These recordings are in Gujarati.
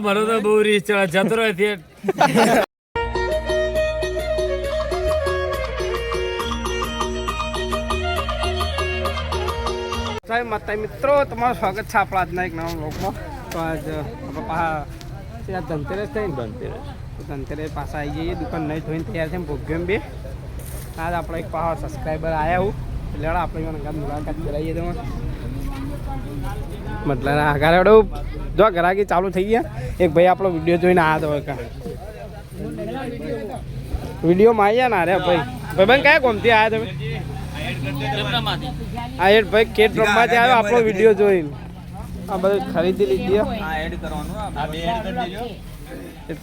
પેલા ભરો તો બહુ રીસ ચડે જતો જય માતા મિત્રો, તમારું સ્વાગત છે આપણા આજના એક નવા બ્લોગમાં તો આજ આપણે પાછા આ ધનતેરસ થઈ ધનતેરસ. તો ધનતેરસ પાછા આવી જઈએ, દુકાન નહીં ધોઈને તૈયાર છે ભોગ્યમ બે. આજ આપણે એક પાછા સબસ્ક્રાઈબર આવ્યા હું. એટલે આપણે મુલાકાત કરાવીએ તમે મતલબ આગળ હેડો જો ઘરાકી ચાલુ થઈ ગયા એક ભાઈ આપણો વીડિયો જોઈને આ તો કા. વિડીયોમાં આવ્યા ના રે ભાઈ. ભાઈ કયા કોમથી આવ્યા તમે? આ એડ ભાઈ કેટ રમવાથી આવ્યો આપણો વીડિયો જોઈને. આ બધું ખરીદી લીધી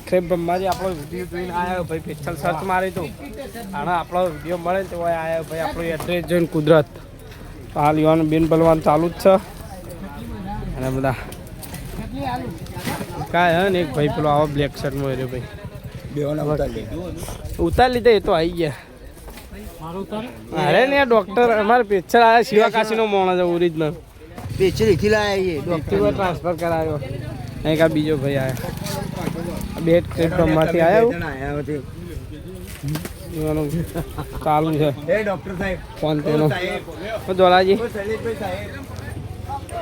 ખેપ રમવાથી આપણો વીડિયો જોઈને આવ્યો ભાઈ. પિક્ચર સર્ચ મારી તો. આને આપણો વીડિયો મળે તો આવ્યો ભાઈ. આપણું એડ્રેસ જોઈને કુદરત. હાલ યુવાન બિન બલવાન ચાલુ જ છે. અને બધા. કાંઈ હે ને એક ભાઈ પેલો આવો બ્લેક શર્ટમાં રહ્યો ભાઈ. ઉતાર લીધે એ તો આવી ગયા. અરે ને ડોક્ટર અમારે પેચર આયા શિવા કાશીનો માણસ છે ઓરિજિનલ. પેચર એથી લાયા ડોક્ટર ટ્રાન્સફર કરાયો. અહીં કા બીજો ભાઈ આયા. બે પ્લેટફોર્મમાંથી આવ્યા ચાલુ છે. એ ડોક્ટર સાહેબ. ફોન તેનો. દોલાજી ઓ શૈલેષભાઈ સાહેબ હા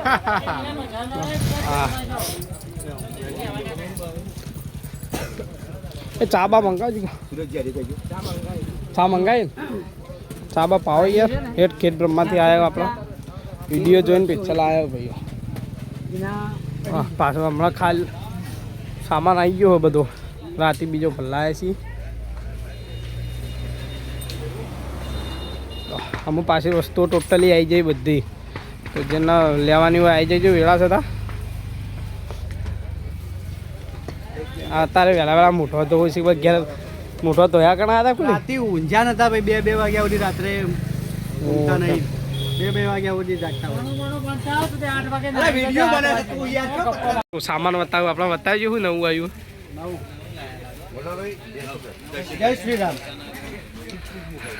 એ ચા બા મંગાવજો. ચા મંગાવી ચા બા પાવો યાર હેઠ ખેત બ્રહ્માથી આવ્યો આપણો. વીડિયો જોઈને પિક્ચર આવ્યો ભાઈઓ. હા, પાછો હમણાં ખાલી સામાન આવી ગયો બધો. રાતે બીજો ભલાય છે અમુક પાસે વસ્તુઓ ટોટલી આવી જાય બધી. તો જેને લેવાની હોય આવી જજો વેળા થતા અત્યારે વહેલા વહેલા મોટો તો હોય છે ઘેર મોટો ધોયા કણા હતા કોઈ રાતે ઊંઝા નતા ભાઈ બે બે વાગ્યા સુધી રાત્રે ઊંઘતા નહીં. બે બે વાગ્યા સુધી જાગતા હોય. અરે બને તું યાર સામાન બતાવું આપણે બતાવજો શું નવું આવ્યું. જય શ્રી રામ.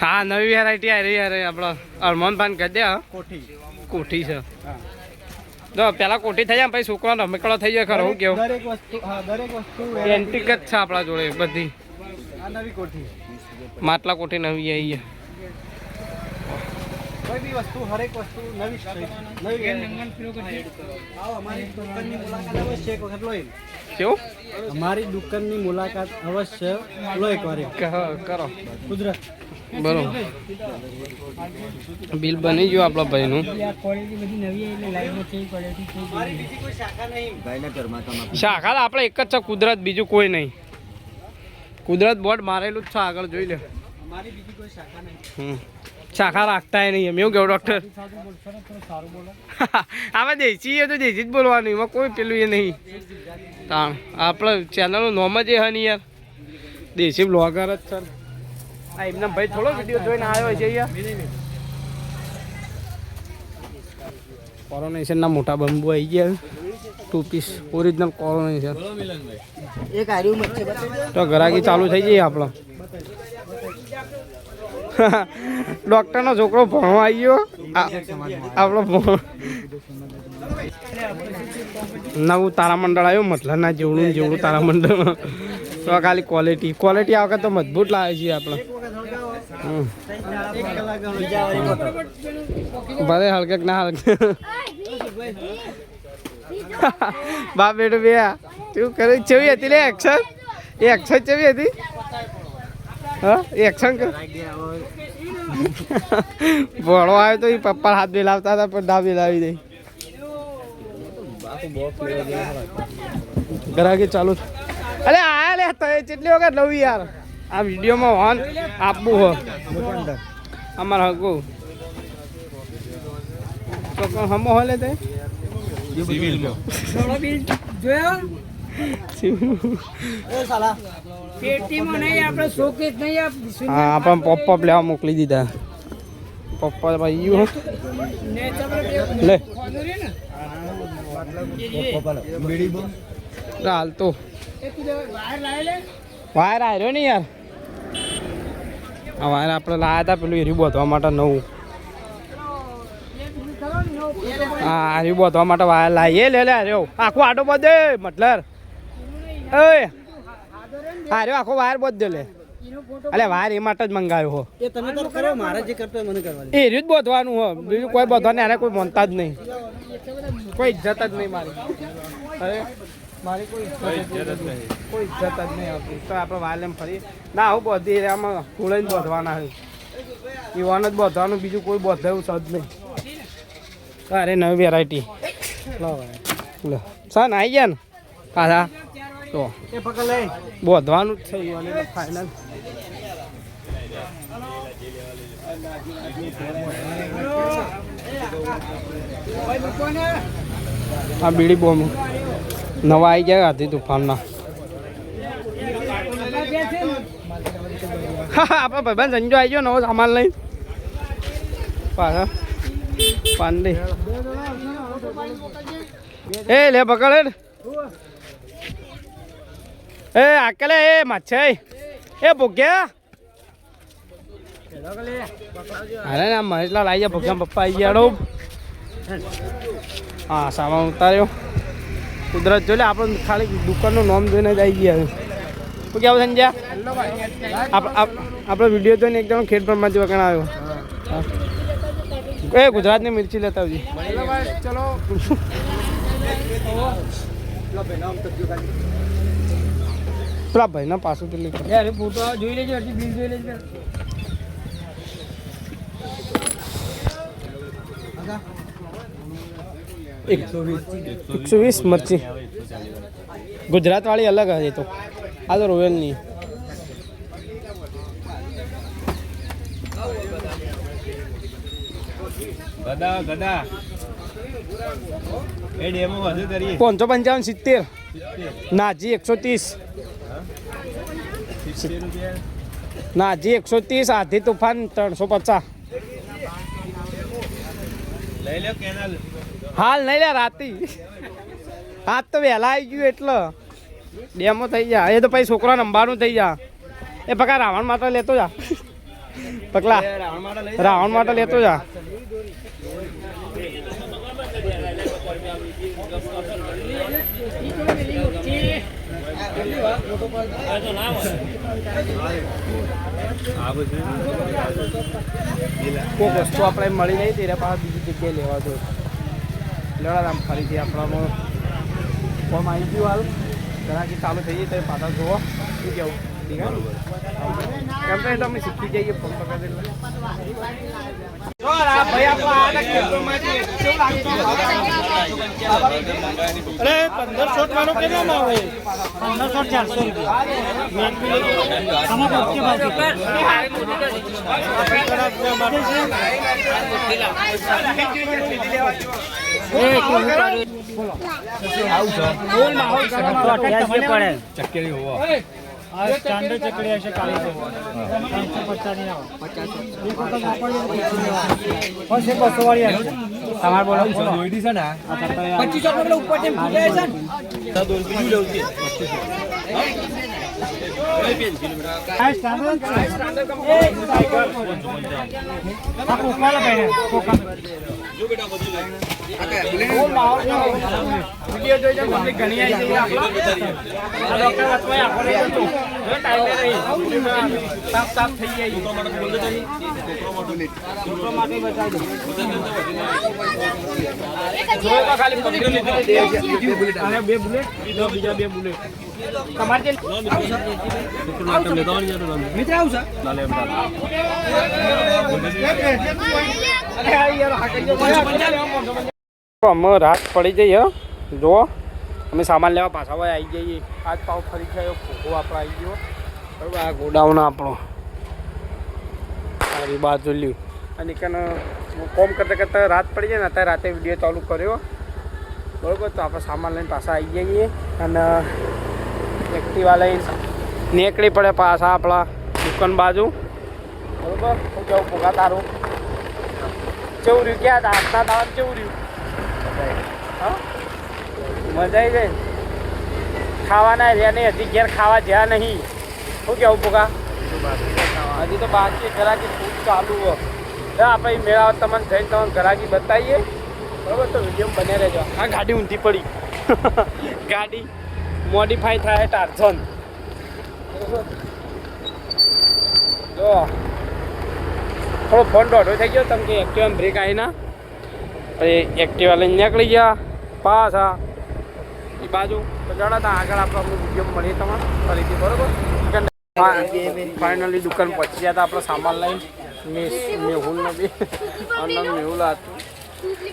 હા નવી વેરાયટી આવી રહી યાર આપણો અરમાન પાન કરી દે કોઠી. કોઠી છે. હા. જો પેલા કોઠી થઈ જાય પછી છોકરો રમકડો થઈ જાય ખરો હું કેવું? દરેક વસ્તુ હા દરેક વસ્તુ એન્ટિક જ છે આપણા જોડે બધી. આ નવી કોઠી. માટલા કોઠી નવી આવી છે. કોઈ બી વસ્તુ હરેક વસ્તુ નવી છે. નવી આવો અમારી દુકાનની મુલાકાત અવશ્ય એક વખત લો કેવું? અમારી દુકાનની મુલાકાત અવશ્ય લો એક વાર કરો. કુદરત. બરોબર બિલ બની ગયું આપણા ભાઈનું. શાખા આપણે એક જ છે, કુદરત બીજું કોઈ નહીં. કુદરત બોર્ડ મારેલું જ છે, આગળ જોઈ લે. શાખા. રાખતા નહીં એમ, એવું કેવું ડૉક્ટર આમાં દેશી તો દેશી જ બોલવાનું, એમાં કોઈ પેલું એ નહીં. આપણે ચેનલનું નોમ જ એ હની યાર. દેશી બ્લોગર જ છે આ એમના ભાઈ થોડો વીડિયો જોઈને આવ્યો છે યાર કોરોનેશનના મોટા બંબુ આવી ગયા. ટુ પીસ ઓરિજિનલ કોરોનેશન તો ઘરાકી ચાલુ થઈ જઈએ આપણો. ડોક્ટરનો છોકરો ભણવા આવી ગયો આપણો નવું તારામંડળ આવ્યું મતલબના જેવડું જેવડું તારામંડળ તો ખાલી ક્વોલિટી ક્વોલિટી આ વખત તો મજબૂત લાવે છે આપણે હમ. એક કલાક બીજા વાળી બોટલ. ભલે હલકે ના હલકે. બાપ બેટો બે તું કરે ચેવી હતી લે એક્શન એ એક્શન ચેવી હતી? હા? એક્શન કર. ભણો આવ્યો તો એ પપ્પા હાથ બેલાવતા હતા, પણ ના બેલાવી દઈ ઘરાકી ચાલુ. અરે આયા લે તો એ કેટલી વખત લઉં યાર? આ વિડીયોમાં હોન આપવું હો અમારા હગો. તો કોણ હમો હોલે તે? હા આપણે પોપ પોપ લેવા મોકલી દીધા. પપ્પા ભાઈ લે. હાલ તો. વાયર આવ્યો ને યાર. વાયર આપણે લાયા હતા પેલું એરી બોધવા માટે નવું. હા એરી બોધવા માટે વાયર લાવીએ લે લે રહ્યો. આખો આટો બધે મતલબ ઓય હા રહ્યો આખો વાયર બધો લે. અલે વાયર એ માટે જ મંગાવ્યો હો. એ તમે તો કરો મારે જે કરતો મને કરવા દે. એ રીત બોધવાનું હો. બીજું કોઈ બોધવાનું આને કોઈ માનતા જ નહીં. કોઈ ઇજ્જત જ નહીં મારી. અરે મારી કોઈ ઇજ્જત નહીં કોઈ ઇજ્જત જ નહીં આપણી તો આપણે વાયલેમ એમ ફરી ના હું બધી આમાં જ બોધવાના હોય યુવાન જ બોધવાનું બીજું કોઈ બોધાયું સજ નહીં. અરે નવી વેરાયટી લો લો. સન આવી ગયા ને? પાછા. તો. એ પકડ લઈ. બોધવાનું જ છે યુવાન ફાઇનલ આ બીડી બોમ નવા આવી ગયા હાથી તુફાનના. આપણા ભાઈબંધ સંજો આવી ગયો, નવો સામાન લઈ પાછા. પાંડી. એ, લે, પકડ એ, આકલે, એ મચ્છાઈ એ, ભૂગ્યા? અરે, ના, મહેશલાલ આવી ગયા, ભૂગ્યા, પપ્પા આવી ગયા હા, સામાન ઉતાર્યો. કુદરત જોઈ આપણે ખાલી દુકાનનું નામ જોઈને જ આવી ગયા શું કેવું સંજ્યા આપ- આપ- આપણો વીડિયો જોઈને એકદમ ખેડ પ્રમાણ જેવા વગણ આવ્યો. એ ગુજરાતની મિર્ચી લેતા આવજી. ચલો પેલા ભાઈના પાછું પેલી જોઈ લેજો બિલ જોઈ લેજો. એકસો વીસ મરચી. ગુજરાતવાળી અલગ હશે તો. આ તો રોયલની. ગદા ગદા. એ ડેમો વધુ કરીએ. પાંચસો પંચાવન સિત્તેર. નાજી એકસો ત્રીસ. નાજી એકસો ત્રીસ આધી તુફાન ત્રણસો પચાસ. લઈ લો કેનાલ. હાલ નહીં લે રાતી. આજ તો વહેલા આવી ગયું એટલે. ડેમો થઈ જા એ તો પછી છોકરા નંબાનું થઈ જા એ પકા રાવણ માટે લેતો જા. પકલા. રાવણ માટે લેતો જા. કોઈ વસ્તુ આપણે મળી નહીં ત્યારે પાસે બીજી જગ્યાએ લેવા જોઈએ લેવડા આમ ફરીથી આપણામાં ફોર્મ આવી ગયું હાલ. ઘરાકી ચાલુ થઈ જાય તો પાછા જોવો શું કેવું? ઠીક એમ તો એ તો અમે શીખી જઈએ ફોન પકડ અરે પંદરસો મારો કેમ આવે? પંદરસો ચારસો ચક્કેરી હોવા સ્ટાન્ડર્ડ ચકડી હશે કાલે ત્રણસો પચાસની. આવે બસ પચીસો ઉપર ખાલી પકડી લીધી અને બે બુલેટ બીજો બે બુલેટ અમે રાત પડી જઈએ જો અમે સામાન લેવા પાછા વળી આવી જઈએ. આજ પાવ ફરી થયો ખોખો આપણો આવી ગયો. બરાબર, આ ગોડાઉન આપણો. સારી બાજુ લ્યું. અને કને, કોમ કરતાં કરતાં રાત પડી જાય ને, અત્યારે રાતે વીડિયો ચાલુ કર્યો. બરાબર, તો આપણે સામાન લઈને પાછા આવી જઈએ. અને એક્ટિવા લઈને નીકળી પડે પાછા આપણા દુકાન બાજુ. બરાબર? શું કેવું ભોગા તારું. કેવું રહ્યું? ક્યાં આજના દાવા કેવું રહ્યું? હા? મજા આવી જાય ખાવાના રહ્યા નહીં. હજી ઘેર ખાવા જ્યાં નહીં. શું કેવું ભોગા? હજી તો બાકી ઘરાકી ખૂબ ચાલુ હોય આપણે મેળા તમને જઈને તમને ઘરાકી બતાવીએ. બરાબર? તો વીડિયો બને રહેજો. આ ગાડી ઊંધી પડી. ગાડી. મોડિફાઈ થાય ટાર્ઝન જો. થોડો ફોન દોઢો થઈ ગયો, તમે કે એક્ટિવા બ્રેક આવી ના પછી એક્ટિવા લઈને નીકળી ગયા. પાછા એ બાજુ. તો તો આગળ આપણે વીડિયો મળીએ તમારે ફરીથી, બરોબર? ફાઇનલી દુકાન પહોંચી ગયા હતા આપણો સામાન લઈને. મેહુલ નથી. મેહુલ હતું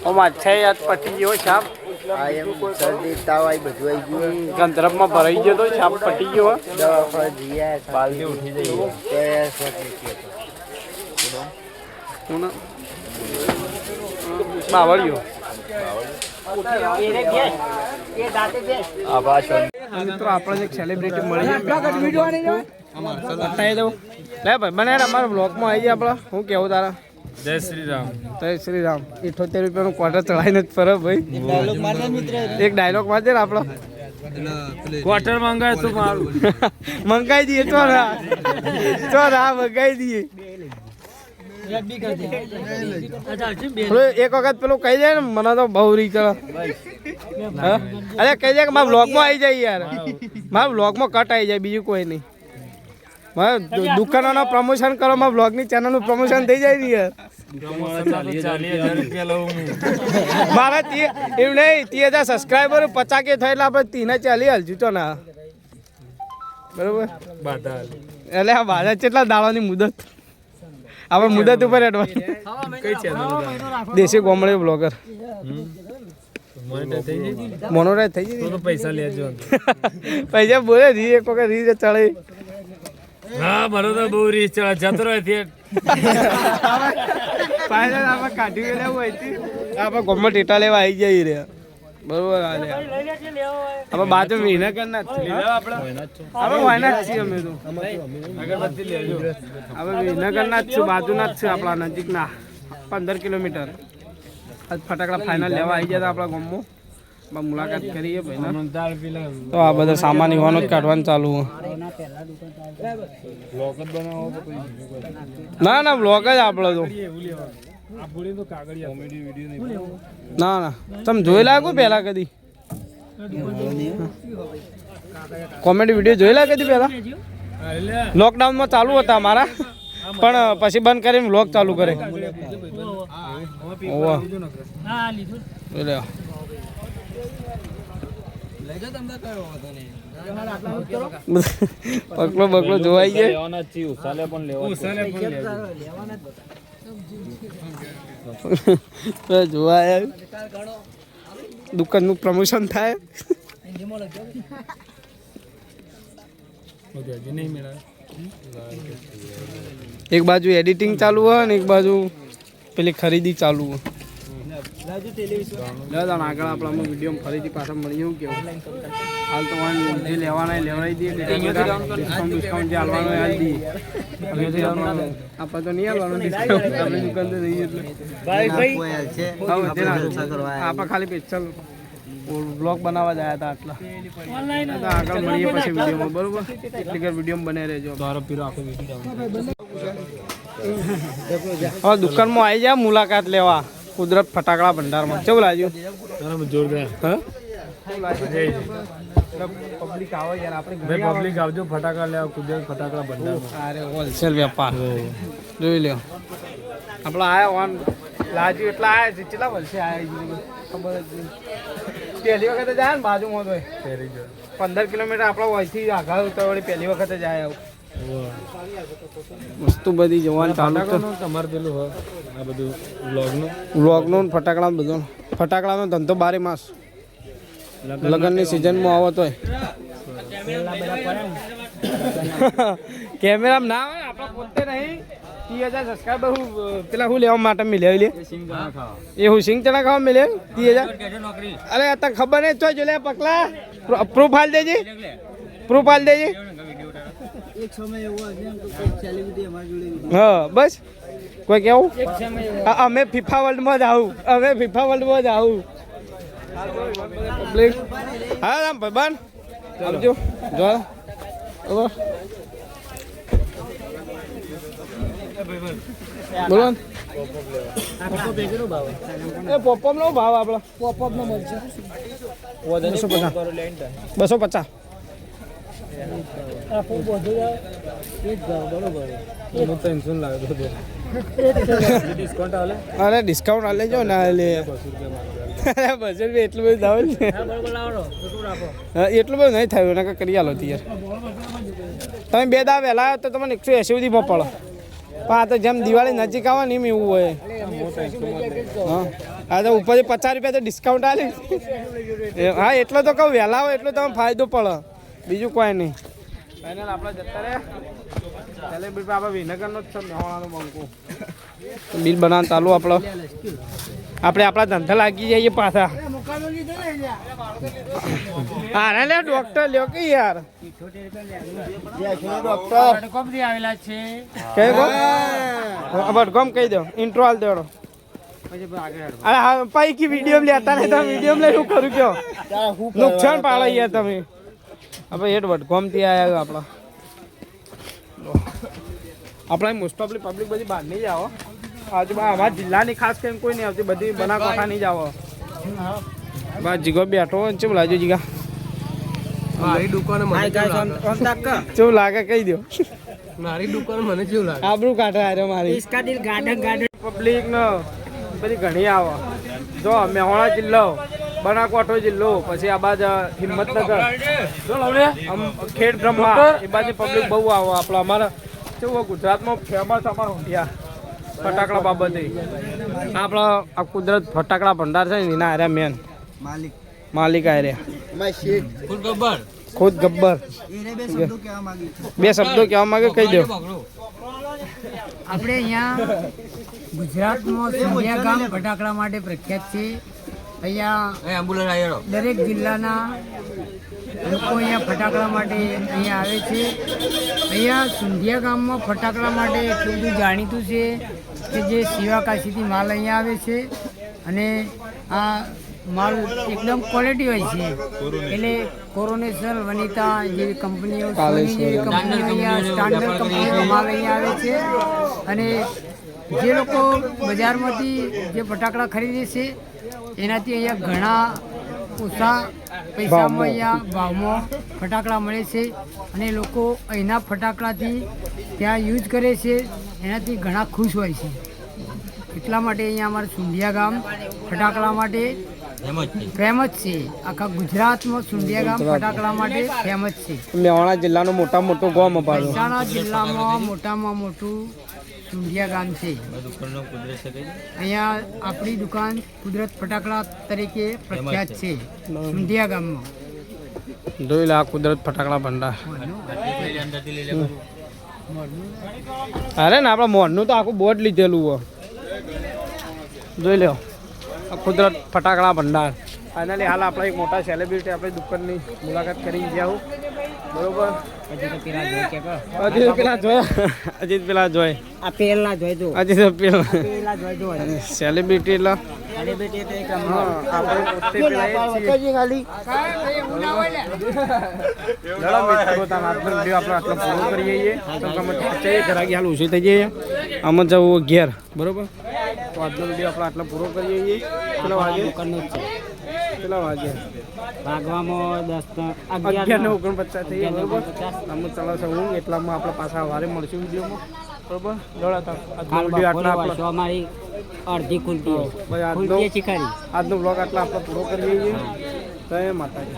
આમાં છે યાદ પછી ગયો છાપ આ એમ શરદી તાવ આવી બધું આવી ગયું. ગંધરબમાં ભરાઈ ગયો તો છાપ પટી ગયો હો. બાલદી ઉઠી. હું ને બાવળિયો. મિત્રો આપણે એક સેલિબ્રિટી મળી લે ભાઈ મને અમારા બ્લોગમાં આવી જાય આપણે. શું કેવું તારા? જય શ્રી રામ જય શ્રી રામ ઇઠોતેર રૂપિયાનું ક્વાર્ટર ચડાવીને જ ફરે ભાઈ. એક ડાયલોગ વાંચે ને આપણો. ક્વાર્ટર મંગાય તું મારું. મંગાઈ દઈએ ચો રા ચો રા મંગાઈ દઈએ. એક વખત પેલું કહી જાય ને મને તો બહુ રી ચલો અરે કહી જાય કે મારા બ્લોગમાં આવી જાય યાર. મારા બ્લોગમાં કટ આવી જાય બીજું કોઈ નહીં. મારે દુકાનોના પ્રમોશન કરો મારા બ્લોગની ચેનલનું પ્રમોશન થઈ જાય ને યાર. મારા તી નહીં તે હજાર સબસ્ક્રાઈબર પચાસ કે થાય એટલે આપણે તીને ચાલી હાલજુ તો ના. બરોબર? એટલે આ બાજા કેટલા દાડાની મુદત. આપણે મુદત ઉપર એડવાન્સ દેશી ગોમડે બ્લોગર મોનિટર થઈ જાય મોનોરાઈઝ થઈ જાય પૈસા લેજો પૈસા બોલે રી એક વખત રી ચડે હા બરોબર બહુ રીત ચડે જતો ફાઇનલ આપણે કાઢી હોય આપણે ટેટા લેવા આવી જઈ રહ્યા બરોબર આપણે બાજુ વિનગર ના જ છે. આપણે વાયના જ છીએ અમે તો. અગરબત્તી લેજો હવે વિનગર ના જ છું બાજુના જ છે આપણા નજીકના. પંદર કિલોમીટર. આજ ફટાકડા ફાઇનલ લેવા આવી ગયા હતા આપણા ગામમાં. મુલાકાત કરીએ ભાઈ તો આ બધા સામાન ઈવાનો જ કાઢવાનું ચાલુ ના ના બ્લોક જ આપણો તો એવું લેવા આ ભૂલી તો કાગળિયા કોમેડી વીડિયો નહીં ના ના તમે જોઈ લાગો પહેલા કદી કોમેડી વીડિયો જોયેલા કદી પહેલા લોકડાઉનમાં ચાલુ હતા મારા પણ પછી બંધ કરીને વ્લોગ ચાલુ કરે ઓવા પકલો બકલો જોવાઈ જાય લેવાના જ છીએ ઉસાલે પણ લેવા ઉસાલે પણ લેજો તો જોવાય દુકાનનું પ્રમોશન થાય. ઓકે હજી નહીં મેળા એક બાજુ એડિટિંગ ચાલુ હોય ને એક બાજુ પેલી ખરીદી ચાલુ હોય. દાદા આગળ આપણા વીડિયો ફરીથી પાછા મળી જવું કેવું? હાલ તો જે લેવાના લેવાઈ દઈએ ડિસ્કાઉન્ટ ડિસ્કાઉન્ટ જે હાલવાનું એ દઈએ. આપણે આપણે તો નહીં હાલવાનું ડિસ્કાઉન્ટ આપણે દુકાન તો રહીએ એટલે. આપણે ખાલી પેચલ બ્લોગ બનાવવા જ હતા આટલા. તો આગળ મળીએ પછી વિડીયોમાં બરોબર? એટલી ઘર વીડિયો બને રહેજો. તારો પીરો આખો હવે દુકાનમાં આવી જાય મુલાકાત લેવા. કુદરત ફટાકડા ભંડારમાં. કેવું લાગ્યું? જોરદાર પબ્લિક આવે યાર આપણે પબ્લિક આવજો ફટાકડા લેવા કુદરત ફટાકડા બંધારમાં અરે હોલસેલ વેપાર. જોઈ લ્યો. આપણે આયા ઓન લાજુ એટલા આયા છે કેટલા વર્ષે આયા ખબર જ પહેલી વખત જ આયા ને બાજુમાં તો પંદર કિલોમીટર આપણા વયથી આગળ તો વળી પહેલી વખત જ આયા વસ્તુ બધી જોવાનું ચાલુ તો તમારે પેલું હોય આ બધું વ્લોગનું? વ્લોગનું ફટાકડા બધો. ફટાકડાનો ધંધો બારે માસ. લગ્નની સિઝનમાં આવો તોય કેમેરામાં ના આવે આપણે પોતે નહીં. ત્રીસ હજાર સબસ્ક્રાઈબર હું પેલા હું લેવા માટે મિલ્યા લે એ હું સિંગ ચણા ખાવા મિલે ત્રીસ હજાર અરે તને ખબર નહીં તો જો લે પકલા. પ્રૂફ હાલ દેજે. પ્રૂફ હાલ દેજે. હા બસ. કોઈ કેવું? અમે ફિફા વર્લ્ડમાં જ આવું. અમે ફિફા વર્લ્ડમાં જ આવું. હા રામ ભાઈબાન આવજો. જો. બોલો એ નો ભાવ આપડે. પોપઅપ નો બસો પચાસ બસો પચાસ. અરે ડિસ્કાઉન્ટ આલે જો ના લે અરે બસો રૂપિયા એટલું બધું દાવ ને. હા, એટલું બધું નહીં થયું એના કરી આલો તી યાર. તમે બે દા વહેલા તો તમને એકસો એંસી સુધીમાં પડો. પણ આ તો જેમ દિવાળી નજીક આવે ને એમ એવું હોય. હા આ તો ઉપરથી પચાસ રૂપિયા તો ડિસ્કાઉન્ટ આલે. હા એટલો તો કહું વહેલા હોય એટલો તમને ફાયદો પડે. બીજું કોઈ નહીં. ફાઇનલ આપણે જતા રહ્યા સેલિબ્રિટી આપણે વિનગરનો જ છે મેહોણાનો બંકો. બિલ બનાવવાનું ચાલુ આપણો. આપણે આપણા ધંધા લાગી જઈએ પાછા. લે ડોક્ટર લ્યો કે યાર. આવેલા છે. કઈ ગો બટ કહી દો. ઇન્ટ્રો હાલ દેડો. અરે હા પૈકી વીડિયો લેતા નહીં તમે વીડિયો લઈ શું કરું કયો? નુકસાન પાડો યાર તમે. આપણે હેડ ગોમતી આવ્યા આપણા. આપણે મોસ્ટ ઓફલી પબ્લિક બધી બહાર નહીં જાઓ. આજુ અમારા જિલ્લાની ખાસ કરીને કોઈ નહીં આવતી બધી બનાસકાંઠા નહીં જાઓ. બા જીગો બેઠો હોય ચેવું લાગ્યું જીગા? મારી દુકાન મને કેવું લાગે? ચેવું લાગે? કહી દો. મારી દુકાન મને કેવું લાગે? આબરું કાઢે આરે મારી. ગાર્ડન ગાર્ડન પબ્લિક ને બધી ઘણી આવે. જો મેહોણા જિલ્લો. બનાસકાંઠો જિલ્લો પછી આ બાજુ હિંમતનગર. આમ ખેડ બ્રહ્મા એ બાજુ પબ્લિક બહુ આવે આપણે અમારા કેવું ગુજરાતમાં ફેમસ અમારા ઊંધિયા ફટાકડા બાબતે. આપણા આ કુદરત ફટાકડા ભંડાર છે ને એના આર્યા મેન માલિક. માલિક આર્યા ખુદ ગબ્બર? બે શબ્દો કહેવા માંગી છું. બે શબ્દો કહેવા માંગે કહી દો. આપણે અહીંયા ગુજરાતમાં ગામ ફટાકડા માટે પ્રખ્યાત છે. અહીંયા દરેક જિલ્લાના લોકો અહીંયા ફટાકડા માટે અહીંયા આવે છે. અહીંયા સુંધિયા ગામમાં ફટાકડા માટે એટલું બધું જાણીતું છે કે જે શિવાકાશીથી માલ અહીંયા આવે છે અને આ માલ એકદમ ક્વોલિટી હોય છે. એટલે કોરોનેશન વનિતા જેવી કંપનીઓ જેવી કંપનીઓ અહીંયા સ્ટાન્ડર્ડ કંપનીનો માલ અહીંયા આવે છે. અને જે લોકો બજારમાંથી જે ફટાકડા ખરીદે છે એનાથી અહીંયા ઘણા ઓછા પૈસામાં અહીંયા ભાવમાં ફટાકડા મળે છે અને લોકો અહીંના ફટાકડાથી ત્યાં યુઝ કરે છે એનાથી ઘણા ખુશ હોય છે. એટલા માટે અહીંયા અમારું સુંધિયા ગામ ફટાકડા માટે ફેમસ છે. આખા ગુજરાતમાં સુંધિયા ગામ ફટાકડા માટે ફેમસ છે. મહેસાણા જિલ્લાનો મોટા મોટો ગોમ મહેસાણા જિલ્લામાં મોટામાં મોટું સુંધિયા ગામ છે. અહીંયા આપણી દુકાન કુદરત ફટાકડા તરીકે પ્રખ્યાત છે. સુંધિયા ગામમાં. જોઈ લે આ કુદરત ફટાકડા ભંડાર. અરે ને આપણા મોઢનું તો આખું બોર્ડ લીધેલું હો જોઈ લ્યો કુદરત ફટાકડા ભંડાર. ફાઇનલી હાલ આપણે એક મોટા સેલિબ્રિટી આપણી દુકાનની મુલાકાત કરી જાઉં બરોબર? અજીત પેલા જોયા? અજીત પેલા જોય આ પેલા જોઈજો અજીત પેલા. પેલા જોઈજો સેલિબ્રિટી એટલે. સેલિબ્રિટી તો એક હા આપણે પોતે પેલા એ જ છીએ. મિત્રો તમે આજનો વીડિયો આપણે આટલો પૂરો કરીએ છીએ. તો તમે હાલ ઓછી થઈ જઈએ. આમાં જવું ઘેર બરોબર? તો આજનો વીડિયો આપણે આટલો પૂરો કરીએ છીએ. કેટલા વાગે કેટલા વાગે? ભાગવામાં દસ અગિયાર ને. ઓગણપચાસ થઈ ગયા બરોબર? આમાં ચાલો છે હું એટલામાં આપણે પાછા વારે મળશું વિડીયોમાં. બરોબર? જોડા તા. આજનો વીડિયો આટલા આપણે અમારી અડધી ખુલતી ભાઈ આજનો આજનો બ્લોગ આટલા આપણે પૂરો કરીએ છીએ. જય માતાજી.